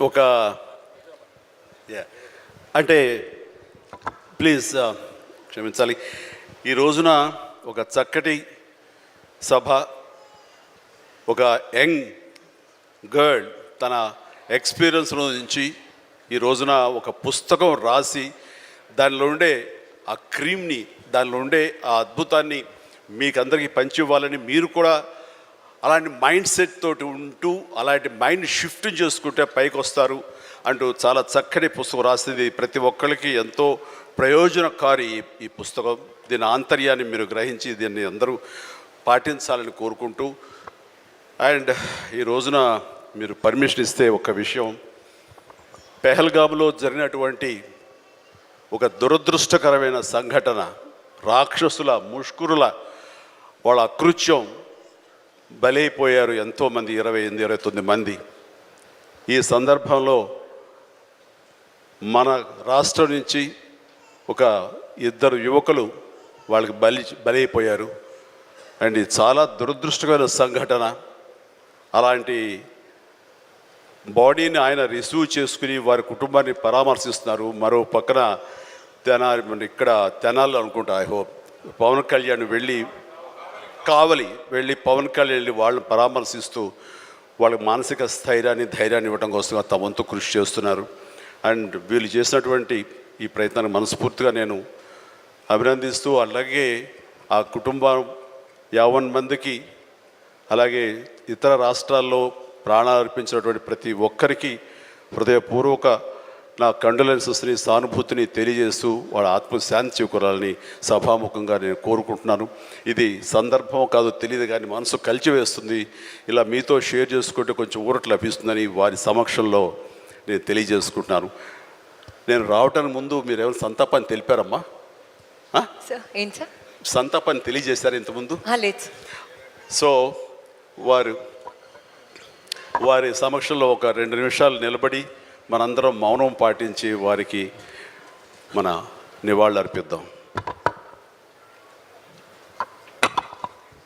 ఒక అంటే please uh, క్షమించాలి. ఈ రోజున ఒక చక్కటి సభ ఒక యంగ్ గర్ల్ తన ఎక్స్పీరియన్స్ నుంచి ఈ రోజున ఒక పుస్తకం రాసి దానిలో ఉండే ఆ క్రీమ్ని దానిలో ఉండే ఆ అద్భుతాన్ని మీకు అందరికీ పంచి ఇవ్వాలని మీరు కూడా అలాంటి మైండ్ సెట్ తోటి ఉంటూ అలాంటి మైండ్ షిఫ్ట్ చేసుకుంటే పైకి వస్తారు అంటూ చాలా చక్కటి పుస్తకం రాసింది. ప్రతి ఒక్కరికి ఎంతో ప్రయోజనకారి ఈ- పుస్తకం. దీని ఆంతర్యాన్ని మీరు గ్రహించి దీన్ని అందరూ పాటించాలని కోరుకుంటూ. అండ్ ఈ రోజున మీరు పర్మిషన్ ఇస్తే ఒక విషయం. పెహల్గామ్లో జరిగినటువంటి ఒక దురదృష్టకరమైన సంఘటన రాక్షసుల ముష్కురుల వాళ్ళ అకృత్యం బలైపోయారు ఎంతోమంది ఇరవై ఎనిమిది ఇరవై తొమ్మిది మంది. ఈ సందర్భంలో మన రాష్ట్రం నుంచి ఒక ఇద్దరు యువకులు వాళ్ళకి బలి బలైపోయారు. అండ్ ఇది చాలా దురదృష్టకరమైన సంఘటన. అలాంటి బాడీని ఆయన రిసీవ్ చేసుకుని వారి కుటుంబాన్ని పరామర్శిస్తున్నారు. మరో పక్కన తెనాలి ఇక్కడ తెనాలి అనుకుంటా ఐ హోప్. పవన్ కళ్యాణ్ వెళ్ళి కావలి వెళ్ళి పవన్ కళ్యాణ్ వెళ్ళి వాళ్ళని పరామర్శిస్తూ వాళ్ళకి మానసిక స్థైర్యాన్ని ధైర్యాన్ని ఇవ్వడం కోసం తమ వంతు కృషి చేస్తున్నారు. అండ్ వీళ్ళు చేసినటువంటి ఈ ప్రయత్నాన్ని మనస్ఫూర్తిగా నేను అభినందిస్తూ అలాగే ఆ కుటుంబం యావన్ మందికి అలాగే ఇతర రాష్ట్రాల్లో ప్రాణాలు అర్పించినటువంటి ప్రతి ఒక్కరికి హృదయపూర్వక నా కండోలెన్సెస్ని సానుభూతిని తెలియజేస్తూ వాళ్ళ ఆత్మశాంతి చేకూరాలని సభాముఖంగా నేను కోరుకుంటున్నాను. ఇది సందర్భం కాదు తెలియదు కానీ మనసు కలిచివేస్తుంది. ఇలా మీతో షేర్ చేసుకుంటే కొంచెం ఊరట లభిస్తుందని వారి సమక్షంలో నేను తెలియజేసుకుంటున్నాను. నేను రావటానికి ముందు మీరు ఏమైనా సంతాపాన్ని తెలిపారమ్మా? సంతాపాన్ని తెలియజేశారు ఇంతకుముందు సో వారు వారి సమక్షంలో ఒక రెండు నిమిషాలు నిలబడి మనందరం మౌనం పాటించి వారికి మన నివాళులు అర్పిద్దాం